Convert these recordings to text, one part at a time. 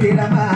தீர்த்திடமா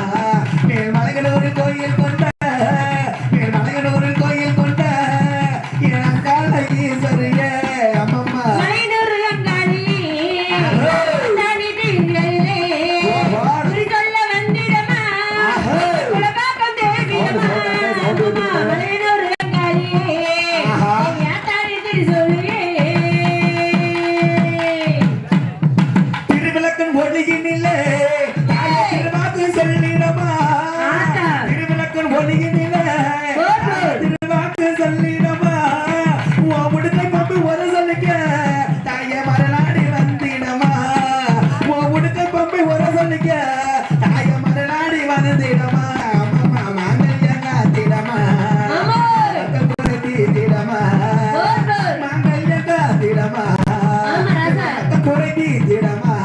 ராசா. குறை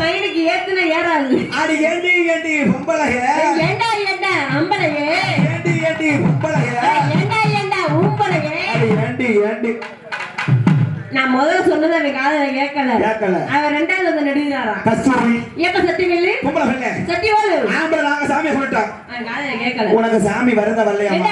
மயிலுக்கு ஏத்துன ஏறாது. ஆடி ஏண்டி ஏண்டி பொம்பளைய ஏண்டா ஏண்டா அம்பளையே? ஏண்டி ஏண்டி பொம்பளைய ஏண்டா ஏண்டா ஊம்பளையே? ஆடி ஏண்டி ஏண்டி? நான் முதல்ல சொன்னது அவன் காதல கேட்கல. கேட்கல. அவன் ரெண்டாவது வந்து நடிக்கிறாராம் கஸ்தூரி. எப்ப சத்தியமில்லி பொம்பளை பிள்ளை சத்தியவாளு ஆம்பளை நாங்க சாமி சொல்லிட்டோம் அவன் காதல கேட்கல. உனக்கு சாமி வரத என்ன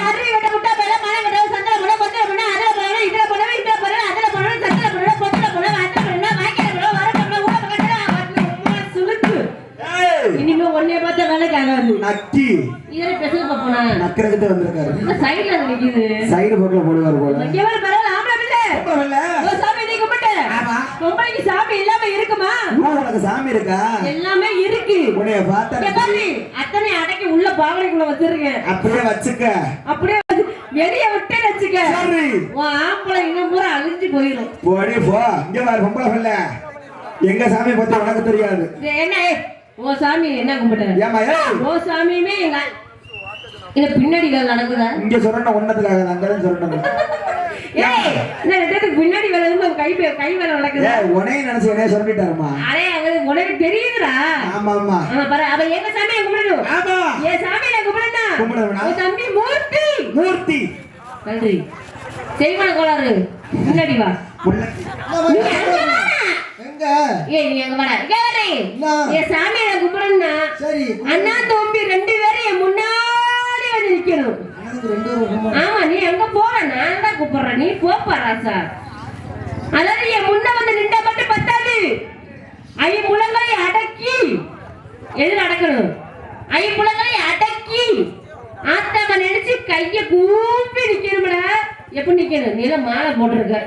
பாப்போனா நக்கிறதுக்கு வந்திருக்காரு சைடுல நிக்குது. சைடு போட்டுல போடுவார் போல. எவரு பரவாயில்ல ஆம்பளை பிள்ளை பொம்பளை பிள்ளை ஓ சாமி நீ கும்பிட்டு. ஆமா. சாமி இல்லாம இருக்குமா? உனக்கு சாமி இருக்கா? எல்லாமே இருக்கு. உன்னைய பார்த்தா பாரு, அத்தனை அடக்கி உள்ள பாவனைக்குள்ள வச்சிருக்கேன். அப்படியே வச்சுக்க. அப்படியே வெளிய விட்டு வச்சுக்க. சரி. உன் ஆம்பளை இன்னும் பூரா அழிஞ்சு போயிடும் போடி போ. இங்க பாரு பொம்பளை பிள்ளை. எங்க சாமி பத்தி உனக்கு தெரியாது. என்ன உன் சாமி என்ன கும்பிட்ட ஏமா உன் சாமியுமே எங்க இந்த பின்னாடிகள் நடக்குதா இங்க சொல்லணும் ஒன்னதுக்காக அங்கதான் சொல்லணும் ஏய் இந்த ரெண்டுத்துக்கு பின்னாடி வேலை கை கை வேலை நடக்குதா? ஏ உனையும் நினைச்சு என்னைய சொல்லிட்டாருமா. அடே அது உனக்கு தெரியுதுடா. ஆமா ஆமா. ஆமா பாரு அவ எங்க சாமியை கும்பிடணும் ஆமா. என் சாமியை கும்பிடணும் கும்பிடணும்னா? உன் தம்பி மூர்த்தி. மூர்த்தி. நன்றி. செய்வன கோளாறு. முன்னாடி வா. அங்க. எங்க? ஏய் நீ அங்க வாடா. இங்க சாமியை நான் கும்பிடணும்னா சரி. அண்ணா தம்பி ரெண்டு பேரும் முன்னாடி நிக்கணும். ஆமா நீ எங்க போற? நான் தான் கூப்பிடுறேன். நீ போப்பா ராசா அதாவது என் முன்ன வந்து நின்றா மட்டும் பத்தாது. ஐம்புலங்களை அடக்கி. எதிர அடக்கணும்? ஐம்புலங்களை அடக்கி. ஆத்தாம நினைச்சு கைய கூப்பி நிக்கணும்டா. எப்படி நிக்கணும்? நீ எல்லாம் மாலை போட்டிருக்க.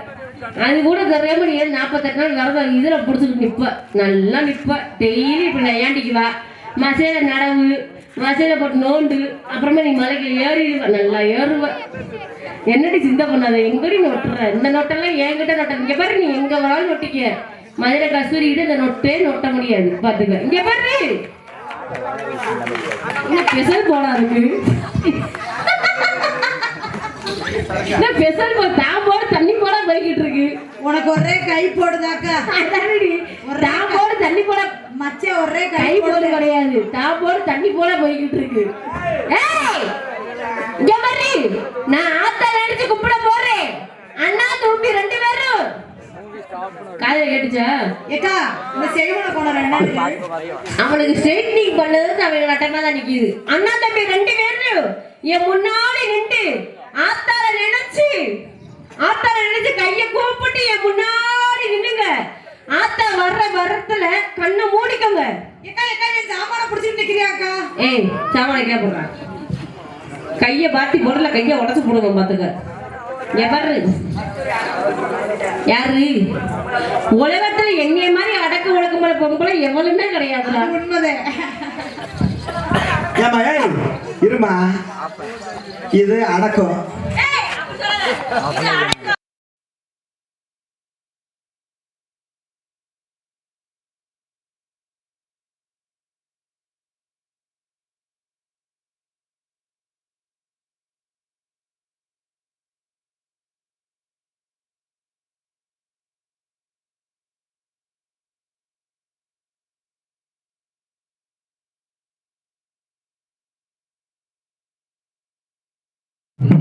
அது கூட தெரியாம நீ நாற்பத்தெட்டு நாள் வரத இதுல புடிச்சிட்டு நிப்ப. நல்லா நிப்ப. டெய்லி இப்ப நான் ஏண்டிக்கு வா மசையில நடவு. மசையில போட்டு நோண்டு அப்புறமா நீ மலைக்கு ஏறிடுவ நல்லா ஏறுவ. என்னடி சிந்த பண்ணாத? எங்கடி நொட்டுற இந்த நொட்டெல்லாம் என்கிட்ட நொட்ட இங்க பாரு நீ எங்க வராலும் நொட்டிக்க. மதுரை கஸ்தூரிக்கிட்ட இந்த நொட்டே நொட்ட முடியாது. பாத்துக்க. இங்க பாரு! என்ன பெசல் போடா இருக்கு என்ன பெசல் போ தான் போட தண்ணி போட போய்கிட்டு இருக்கு. உனக்கு ஒரே கை போடுதாக்கா? அதானடி. தான் போட தண்ணி போட. மச்ச ஒரே கை போடு கிடையாது. தான் போட தண்ணி போல போய்கிட்டு இருக்கு. இங்க பாரு. நான் ஆத்தால அடிச்சு கும்பிட போறேன். அண்ணா தம்பி ரெண்டு பேரும். காதுல கேட்டுச்சா? ஏக்கா இந்த செய்வன கோணம் ரெண்டாவது அவனுக்கு ஸ்ட்ரைட்னிங் பண்ணது அவன் நட்டமா தான் நிக்குது. அண்ணா தம்பி ரெண்டு பேரும். என் முன்னாடி நின்று ஆத்தால நினைச்சு ஆத்தால நினைச்சு கைய கூப்பிட்டு என் முன்னாடி நின்னுங்க ஆத்தா வர்ற வரத்துல கண்ணை மூடிக்கோங்க. ஏக்கா ஏக்கா நீ சாமான புடிச்சிட்டு நிக்கிறியாக்கா ஏய் சாமான கே போடுறான் கைய பாத்தி பொருளை கைய உடச்சு போடுங்க பாத்துக்க. எவரு யாரு? உலகத்துல என்னைய மாதிரி அடக்க ஒடுக்கமுள்ள பொம்பளை எவ்வளவுமே கிடையாதுடா. ஏமா இருமா இது அடக்கம்.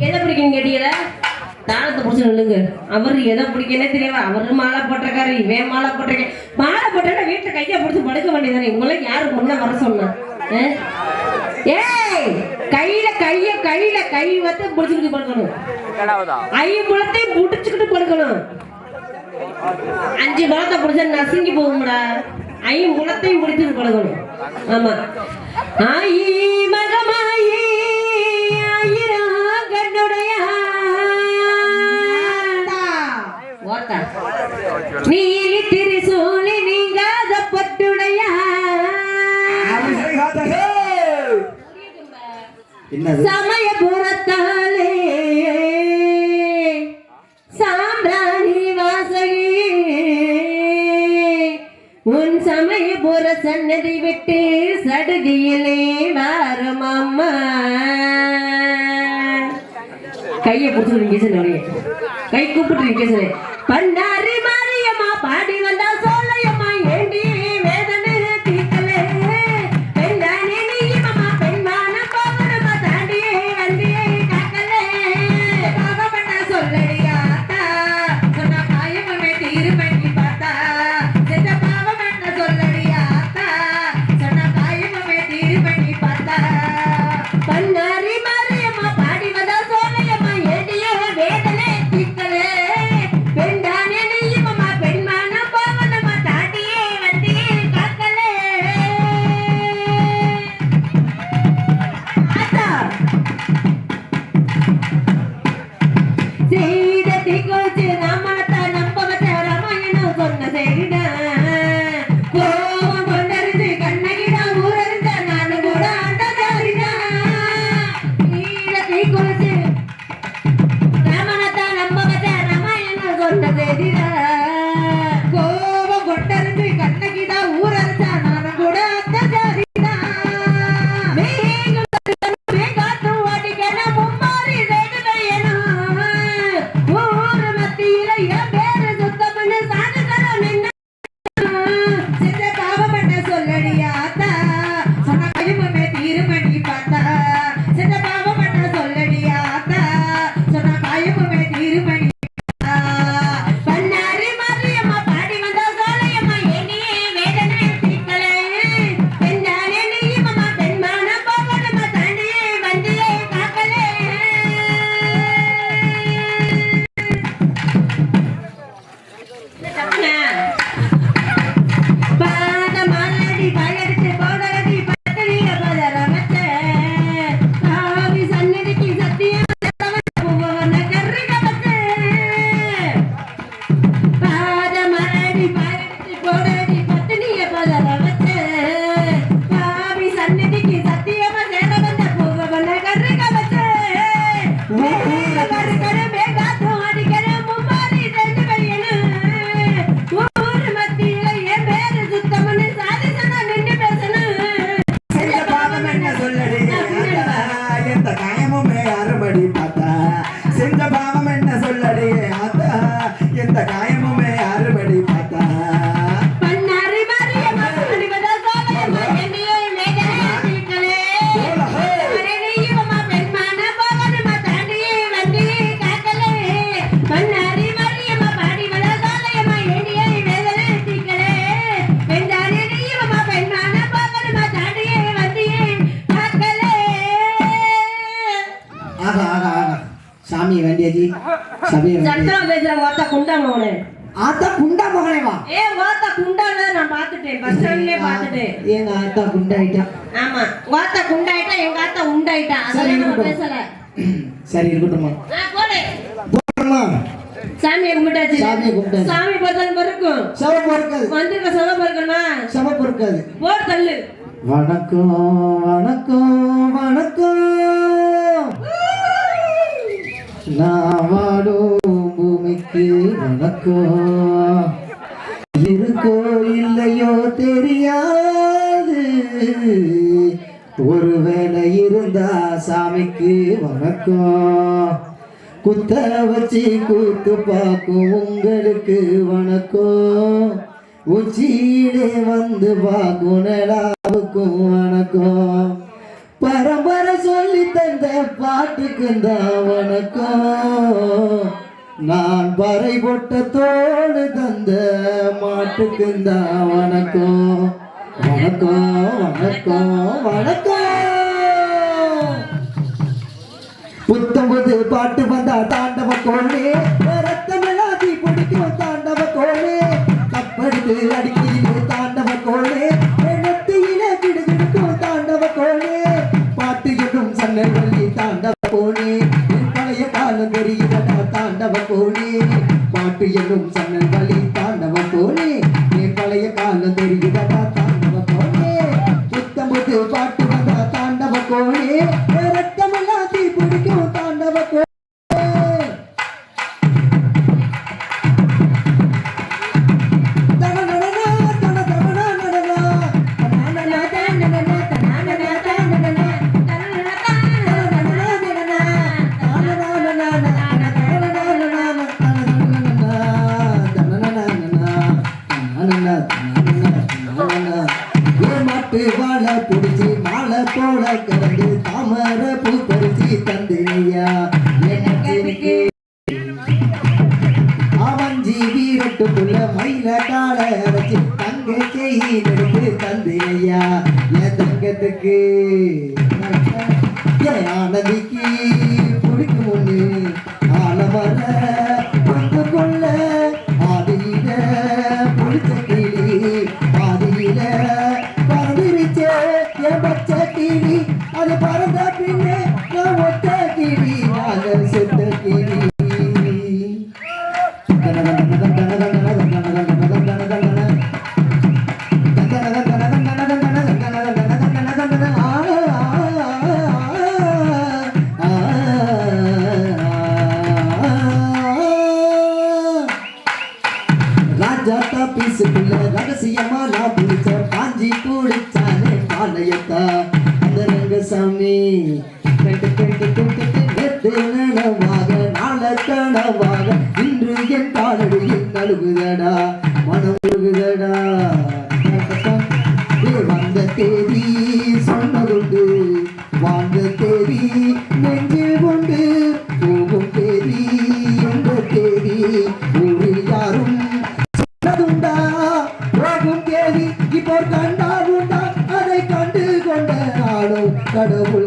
எதை பிடிக்கும் கேட்டீங்களா? தாளத்தை பிடிச்சி நில்லுங்க. அவர் எதை பிடிக்கனே தெரியல. அவரு மாலை போட்டிருக்காரு இவன் மாலை போட்டிருக்கேன். மாலை போட்டா வீட்டை கையை பிடிச்சி படுக்க வேண்டியதானே உங்களை யாரு முன்ன வர சொன்னா? ஏய் கையில கைய கையில கை வந்து பிடிச்சிக்கிட்டு படுக்கணும். ஐ குளத்தையும் பிடிச்சிக்கிட்டு படுக்கணும். அஞ்சு பழத்தை பிடிச்சா நசுங்கி போகும்டா. ஐ முழத்தையும் பிடிச்சிட்டு படுக்கணும். ஆமா. ஆயி மகமாயி நீலி திரிசூலி நீங்காத பட்டுடைய? அபிஷேகாதகே. என்னது? சமயபுரத்தாலே சாம்பிராணி வாசகி. உன் சமயபுர சன்னதி விட்டு சடுதியிலே வாரும் அம்மா. கையை பிடிச்சிட்டு சொன்னீங்க கை கூப்பிட்டு சொன்னேன் பண்ணாரி மாரியம்மா பாடி வந்தா சாமி வேண்டியது சபையை சத்திரம் பேசுற வார்த்தை குண்டாமவனே ஆத்தா குண்டா மகனே வா. ஏ வார்த்தை குண்டால நான் பார்த்துட்டேன். பஸ் ஸ்டாண்ட்லயே பார்த்துட்டேன். எங்க ஆத்தா குண்டாயிட்டா? ஆமா. வார்த்தை குண்டாயிட்டா எங்க ஆத்தா உண்டாயிட்டா. சரி, அதெல்லாம் நம்ம. பேசல. சரி இருக்கட்டும்மா. போடு. போடுமா சாமியை கும்பிட்டாச்சு. சாமியை கும்பிட்டாச்சு. சாமி பொறுத்தல் பொறுக்கும். சிவப்பு இருக்காது வந்திருக்க சிவப்பு இருக்காது போடு தள்ளு. வணக்கம் வணக்கம் வணக்கம். நான் வாடும் பூமிக்கு வணக்கம். இருக்கோ இல்லையோ தெரியாது. ஒருவேளை இருந்தா சாமிக்கு வணக்கம். குத்த வச்சு கூத்து பார்க்கும் உங்களுக்கு வணக்கம். உச்சியிலே வந்து பார்க்கும் நிலாவுக்கும் வணக்கம். பரம்பரை சொல்லி தந்த பாட்டுக்கு தான் வணக்கம். நான் பறை போட்ட தோடு தந்த மாட்டுக்கு தான் வணக்கம். வணக்கம் வணக்கம் வணக்கம். புத்தம்பது பாட்டு தாண்டவ கோழி ரத்தமில்லாதி பிடிக்கும் தாண்டவ கோழி கப்படுத்து அடிக்கிறது தாண்டவ கோழி நெத்தியில கிடுகிடுக்கும் தாண்டவ கோழி பாட்டு எடும் சன்ன வள்ளி தாண்டவ கோழி பழைய காலம் தெரியுதடா தாண்டவ கோழி பாட்டு எடும் சன்னல் வழி தாண்டவ கோழி பழைய காலம் தெரியும் வாழ்ந்த தேடி நெஞ்சில் கொண்டு போகும் தேடி என்ற தேடி ஊரில் யாரும் சொன்னதுண்டா? போகும் தேடி இப்போ கண்டாகுண்டா அதை கண்டு கொண்ட நாளும் கடவுள்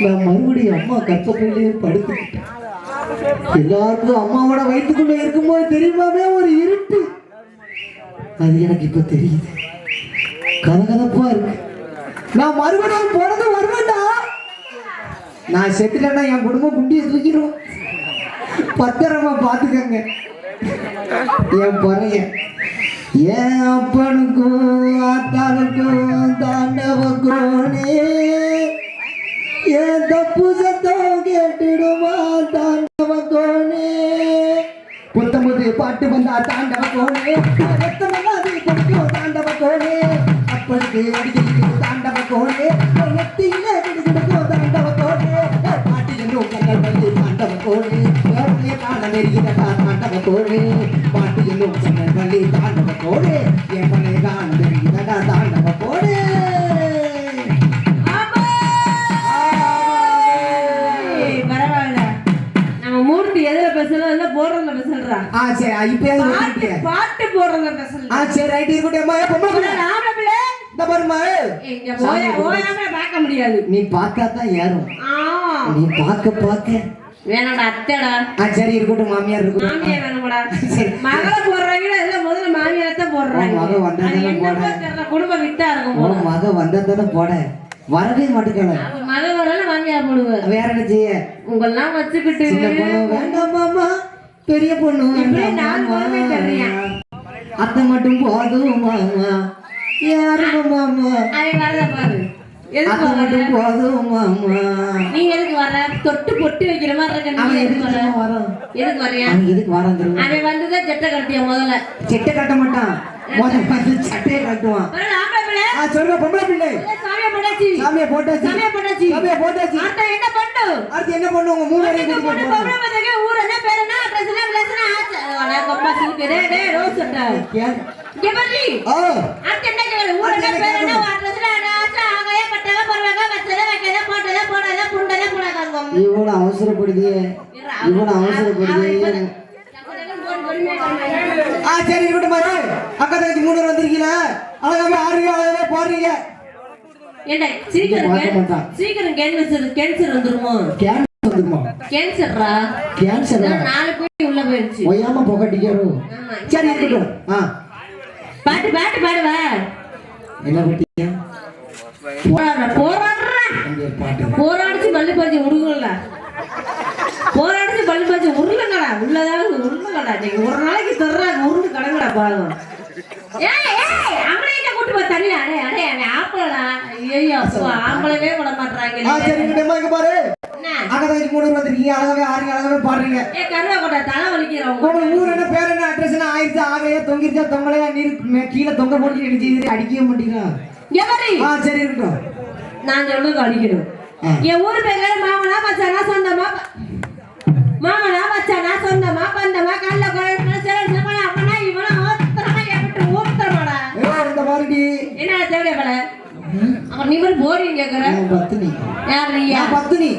நான் மறுபடியும் அம்மா கற்பப்பையிலேயே படுத்துக்கிட்டேன் எல்லாருக்கும் அம்மாவோட வயிற்றுக்குள்ள இருக்கும்போது தெரியுமாவே ஒரு இருட்டு. அது எனக்கு இப்ப தெரியுது. கதகதப்பா இருக்கு. நான் மறுபடியும் பிறந்து வருவேன்டா. நான் செத்துட்டேன்னா என் குடும்பம் குண்டியை தூக்கிடும். பத்திரமா பாத்துக்கங்க என் பறையன் என் அப்பனுக்கும் ஆத்தானுக்கும் தாண்டவ ஏன் தப்பு சத்தம் கேட்டுடுமா தாண்டவ கோனே புத்தமுது பாட்டு வந்தா தாண்டவ கோனே ரத்தமல்லாது பிடிக்கும் தாண்டவ கோனே அப்பனுக்கு அடிக்கிட்டு தாண்டவ கோனே நெத்தியில கிடுக்கிடுக்கும் தாண்டவ கோனே பாட்டு என்று உங்கள் வந்து தாண்டவ கோனே வேலையை காண நெருங்கிடா என் மனை காண. நெருங்கிடா தாண்டவ கோனே இப்பயாவது பாட்டு போடுறதுல பேசல ஆ சரி ரைட் இருக்கட்டும் அம்மா ஏன் பொம்பளை பிள்ளை? இந்த இங்க போய் பார்க்க முடியாது. நீ பார்த்தா தான் ஏறும். ஆ. நீ பார்க்க பார்க்க. வேணாடா அத்தைடா. ஆ சரி இருக்கட்டும் மாமியார் இருக்கட்டும் மாமியார் வேணும்டா. மகளை போடுறாங்க எல்லாம் முதல்ல மாமியார் தான் போடுறாங்க. மகன் வந்தா தானே. தெரியல, குடும்ப விட்டா இருக்கும் போல. மக வந்ததானே போட. வரவே மாட்டேங்கல மழை வரல போடுவேன் வேற என்ன செய்ய? உங்கெல்லாம் வச்சுக்கிட்டு. வேண்டாம் மாமா பெரிய பொண்ணு நான் தெரியா. அத்தை மட்டும் போதும் மாமா. யாரும் மாமா? அவன் வரத பாரு. எதுக்கு மட்டும் போதும் மாமா. நீங்க எதுக்கு வர? தொட்டு பொட்டு வைக்கிற மாதிரி இருக்க அவன் நீ எதுக்கு வர? வரான்? எதுக்கு வரையா? அவன் எதுக்கு வரான் தெரியுமா? அவன் வந்துதான் கட்டிய முதல்ல. செட்டை கட்ட மாட்டான். முதல்ல வந்து சட்டையை கட்டுவான் ஆ சொல்ற பொம்பளை பிள்ளை. சாமியை போட்டாச்சு. சாமியை போட்டாச்சு. சாமியை போட்டாச்சு. சாமியை போட்டாச்சு. அடுத்த என்ன பண்ணு? அடுத்து என்ன பண்ணுவோம் உங்க மூணு பொண்ணு கூட்டிட்டு பொண்ணு? போறோம் பத்திரிக்கை ஊர் என்ன பேர் என்ன? அட்ரஸ் என்ன? விலாசம் என்ன? ஆச்சு அட கப்பா சிலுக்கு டேய் டேய் ரோஸ் கேள். இங்க பாரு. ஓ அடுத்து என்ன கேளு? ஊர் என்ன பேர் என்ன? அட்ரஸ் என்ன? ஆச்சு ஆகையா பட்டதா பரவாக வச்சதா வைக்கதா போட்டதா போடதா புண்டதா புடாதாங்க இவ்வளவு அவசரப்படுது. இவ்வளவு அவசரப்படுது. ஆ சரி இருக்கட்டும் பாரு. அக்கா தங்கச்சி மூணு பேர் வந்திருக்கீங்களா அழகாவே ஆடுறீங்க அழகாவே பாடுறீங்க. ஏண்டா சீக்கிரம். சீக்கிரம் கேன்சர் கேன்சர் வந்துருமோ? கேன்சர் வந்துருமா? கேன்சர்ரா கேன்சர் நாலு பேர் உள்ள ஒய்யாம ஆமா. சரி இருக்கட்டும். ஆ. பாட்டு பாட்டு பாடுவ. என்ன பட்டியா? போராடுற இருக்கட்டும். நான் சொல்லுங்க அடிக்கணும். என் ஊர் பேர் மாமனா மச்சானா சொந்தமா? மாமனா மச்சானா சொந்தமா பந்தமா கல்ல பல அவன் நீ போறீங்க கேக்குற நான் பத்தினி யார் நீயா பத்தினி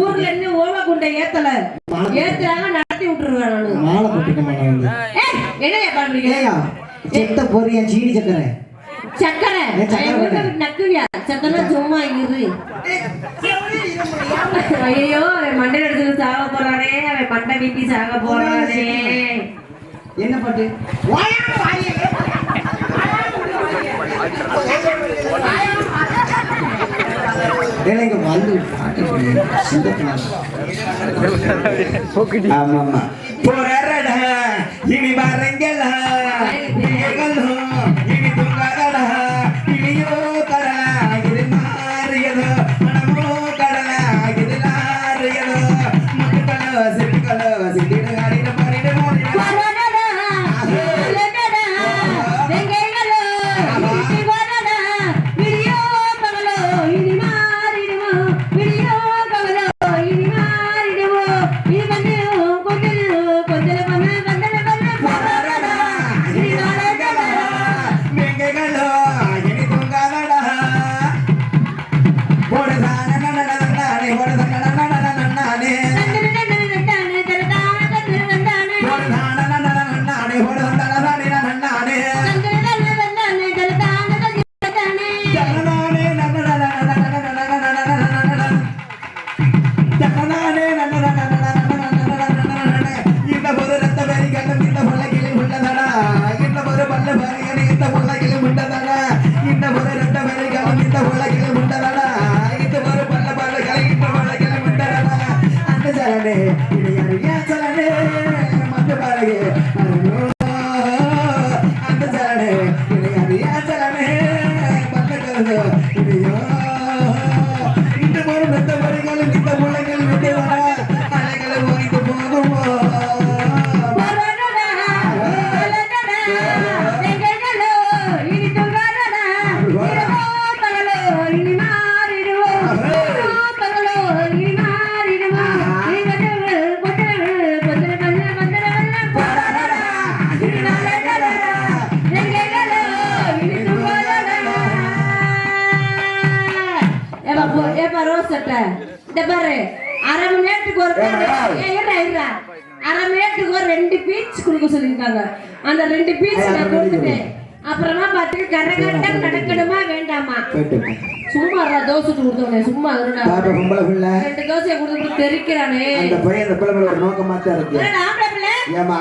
ஊர்ல இருந்து ஓம குண்டை ஏத்தல. ஏத்துறாங்க நடத்தி விட்டுருவேன் மாலை பண்றீங்க செத்த சீனி சக்கரை. சக்கரை. நக்குவியா? சக்கரை. சும்மா இரு. ஐயோ அவன் மண்டை எடுத்து சாக போறானே. அவன் மண்டை வீட்டி சாக போறானே. என்ன பாட்டு? எனக்கு வந்து பாட்டு பாடு. ஆமா ஆமா போறாரடா இனி வரங்கல போயிட்டு சும்மா தோசை கொடுத்தவனே சும்மா பாப்பா பொம்பளை பிள்ளை. ரெண்டு தோசையை கொடுத்துட்டு தெரிக்கிறானே அந்த பையன் அந்த பிள்ளை ஒரு நோக்கமா தான் இருக்கு. ஆம்பளை பிள்ளை? ஏமா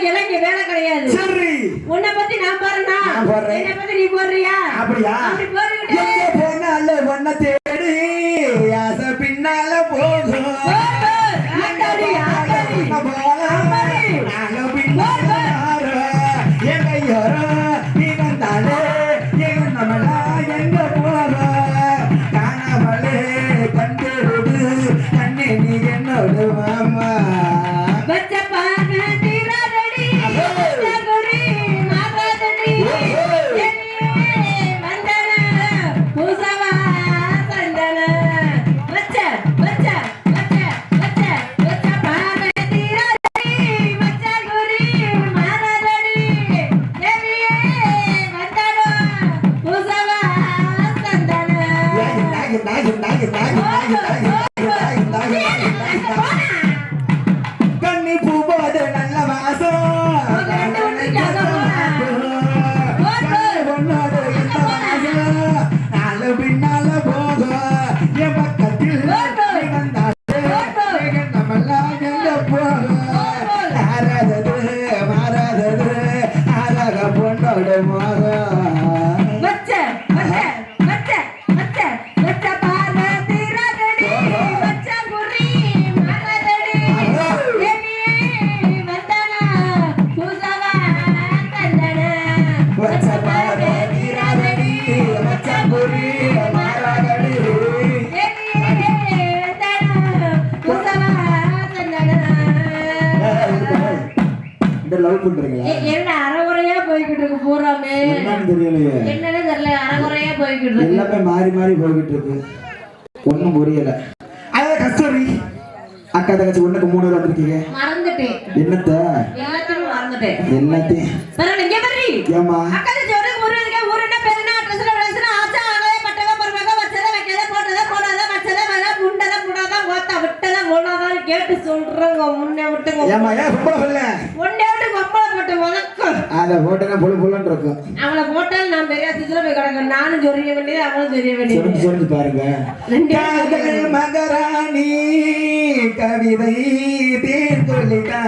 கிளங்க வேலை கிடையாது. சரி. உன்னை பத்தி நான் பாருனா நான். என்னை பத்தி நீ போடுறியா? அப்படியா? அப்படி போனால ஒன்ன தேடி ஆசை பின்னால போய்கிட்டு இருக்கு எல்லாமே மாறி மாறி போய்கிட்டு இருக்கு ஒண்ணும் புரியல. அதான் கஸ்தூரி அக்கா தங்கச்சி ஒண்ணுக்கு மூணு பேர் வந்திருக்கீங்க. மறந்துட்டேன். என்னத்த? எல்லாத்தையும் மறந்துட்டேன். எல்லாத்தையும் பரவாயில்ல இங்க பாரு. ஏமா அக்கா ஜோடு முருகங்க ஊருன்னா பெருனா அட்ரஸ்ல விளசுனா ஆச்சா ஆகவே பட்டவ பரவக வச்சத வைக்கத போட்டத போடாத வச்சத வேணா புண்டத புடாத ஓத்த விட்டத ஓடாதான்னு கேட்டு சொல்றங்க முன்னே விட்டுங்க. ஏமா ஏன் சொல்ல? போட்டு உனக்கும் அதை போட்டேன்னா புழு புழுன்னு இருக்கும். அவளை போட்டால் நான் பெரிய சித்திர போய் கிடக்கேன் நானும் சொரிய வேண்டியது அவளும் சொரிய வேண்டியது. சொல்லி பாருங்க. மகராணி கவிதை தேன் சொல்லிட்டா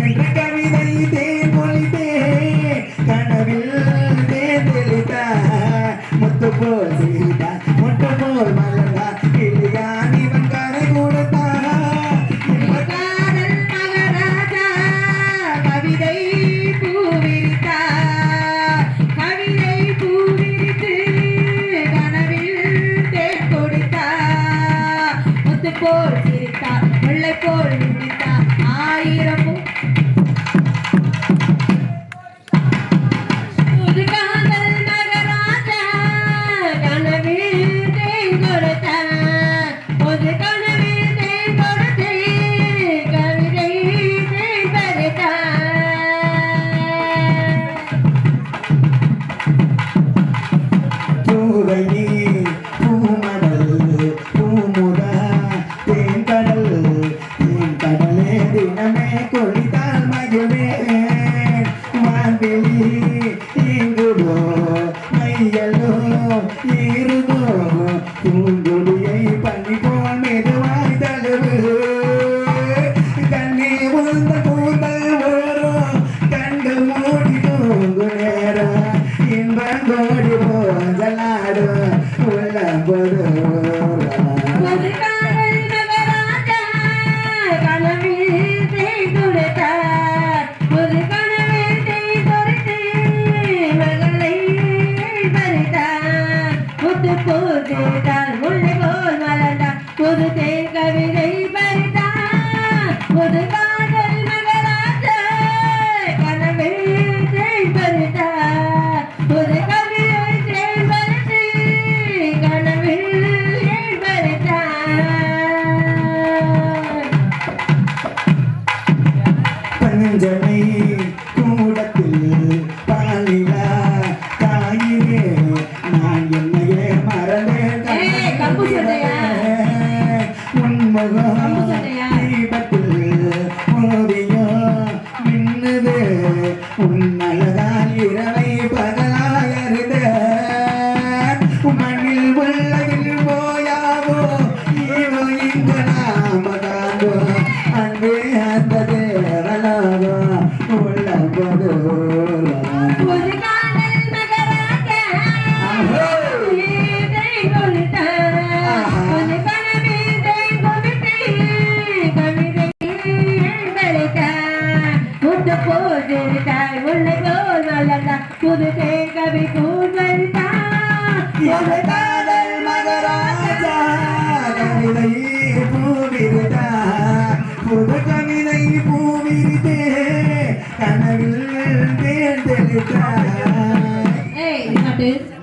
என்று கவிதை தேன் மொழித்தே கனவில் தேன் தெளித்தா முத்து போல் செய்தா முட்டு போல் மலர்ந்தா never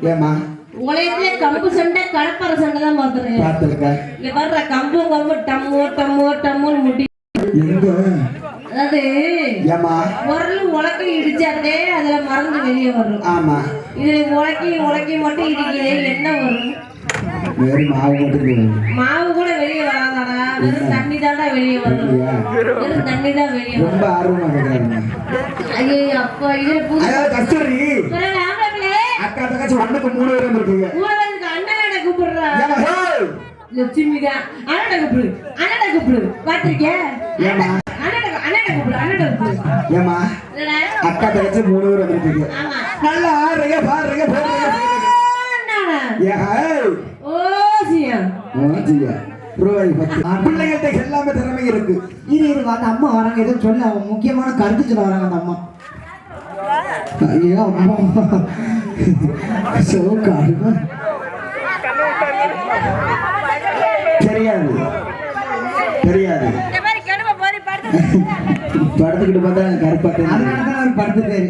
ஏமா உலகத்திலே கம்பு சண்டை கடப்பற சண்டை தான் இங்க பாரு கம்பு கம்பு டம்மு டம்மு டம்முன்னு முட்டி. அதாவது ஏமா உரல் உலக்கி இடிச்சாட்டே அதுல மறந்து வெளியே வரும். ஆமா. இதுல உலக்கி உலக்கி மட்டும் இடிக்கிறே என்ன வரும்? வெறும் மாவு மட்டும். மாவு கூட வெளியே வராதாடா. வெறும் தண்ணி தான்டா வெளியே வரும்? வெறும் தண்ணி தான் வெளியே ரொம்ப ஆர்வமா கேட்கறாங்க ஐயோ அப்பா இது புது கஸ்தூரி! அக்கா தங்கச்சி ஒண்ணுக்கு மூணு பேரும் இருக்கீங்க ஊழலுக்கு அண்ணனை கூப்பிடுறா! லட்சுமி தான் அண்ணனை கூப்பிடு அண்ணனை கூப்பிடு. பாத்திருக்கிய ஏமா? அக்கா தங்கச்சி மூணு இருக்கீங்க ஆமா. நல்லா ஆடுறீங்க பாடுறீங்க. பிள்ளைங்கள்ட்ட எல்லாமே திறமை இருக்கு. இரு இரு அந்த அம்மா வராங்க. சொல்ல முக்கியமான கருத்து சொல்ல வராங்க அந்த அம்மா. ஐயோ அம்மா. சோக்காடுமா தெரியாது. தெரியாது. படத்துக்கிட்டு பார்த்தா கருப்பா தெரியும் தான் அவர் படுத்துட்டாரு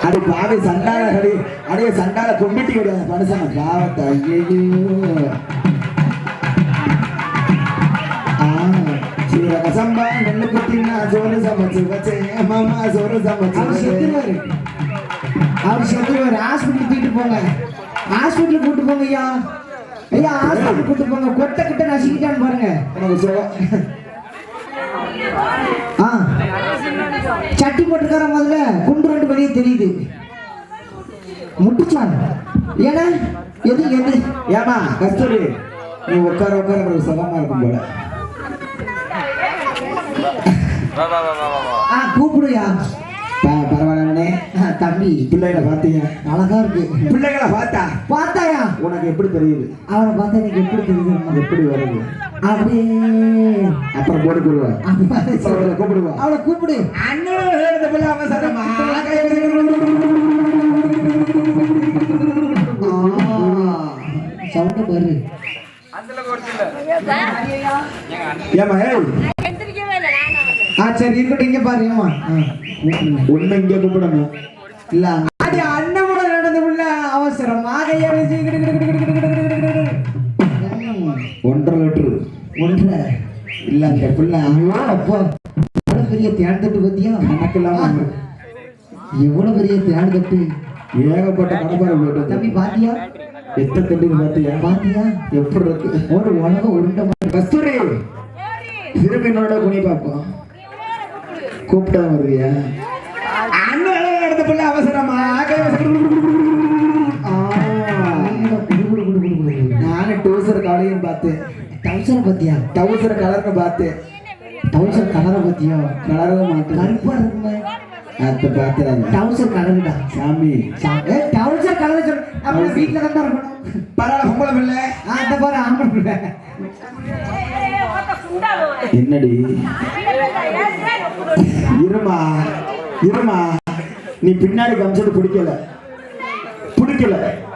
அடி பாவி சண்டால அடி அடியே சண்டால கும்பிட்டு விடாத மனுஷன் பாவத்தை ஐயோ சீரக சம்பா நெல்லு குத்தினா சோறு சமைச்சு வச்சேன் மாமா சோறு சமைச்சு அவர் வச்சேன் செத்துருவாரு. அவர் செத்துருவாரு. ஹாஸ்பிட்டல் தூக்கிட்டு போங்க. ஹாஸ்பிட்டல் கூட்டு போங்க ஐயா ஐயா ஹாஸ்பிட்டல் கூட்டு போங்க. கொட்டை கிட்ட நசுக்கிட்டான்னு பாருங்க. ஆ. சட்டி போட்டுக்கார முதல்ல? குண்டு ரெண்டு வெளியே தெரியுது. முட்டுச்சான். ஏன்னா எது எது? ஏமா கஸ்தூரி நீ உட்கார உட்கார ஒரு சுகமா இருக்கும் போல. ஆ கூப்பிடுயா? பரவாயில்லண்ணே தம்பி. பிள்ளைகளை பார்த்தீங்க அழகா இருக்கு. பிள்ளைகளை பார்த்தா? பார்த்தாயா? உனக்கு எப்படி தெரியுது? அவரை பார்த்தா எனக்கு எப்படி தெரியுது? எப்படி வருது? அப்படியே. அப்புறம் போட்டு கூடுவா அவளை கூப்பிடுவா. அவளை கூப்பிடு. அண்ணன் சவுண்ட பாரு. ஏமா ஆ சரி இருக்கட்டும் இங்க பாரு ஏமா உன்னை இங்க கூப்பிடணும். இல்ல அது அண்ணன் கூட நடந்த புள்ள அவசரமாக ஏறிச்சு. கிடு, கிடு, கிடு, கிடு, கிடு, கிடு, கிடு, கிடு. ம், ஒன்றரை லிட்டரு. ஒன்றரை? இல்ல அந்த பிள்ளை. அப்பா. பெரிய தேன் தட்டு பத்தியா? கணக்கெல்லாம் எவ்வளவு பெரிய தேன் தட்டு? ஏகப்பட்ட கடப்பாறை தம்பி பாத்தியா? எத்தனை தட்டுக்கு பார்த்தியா பாத்தியா? எப்படி இருக்கு? ஒரு உருண்டை. கஸ்தூரி! குனி பார்ப்போம் கூப்பிட்டா வருவியா? எடுத்த பிள்ளை அவசரமா. நானும் டூசர் கவலையும் பார்த்தேன். டவுசர் பத்தியா? டவுசர் கலர்னு பார்த்தேன். டவுசர் கலரை பத்தியா? கலரவும் மாட்டேன். கருப்பா இருக்குமே. அதை பார்த்தேன் டவுசர் கலருடா. சாமி. டவுசர் கலர் சொல்ல நம்ம வீட்டுல தான் இருக்கணும். பரவாயில்ல பொம்பளை பிள்ளை. அந்த பாரு ஆம்பளை பிள்ளை. என்னடி? இருமா இருமா. நீ பின்னாடி கம்சத்தை பிடிக்கல. பிடிக்கல.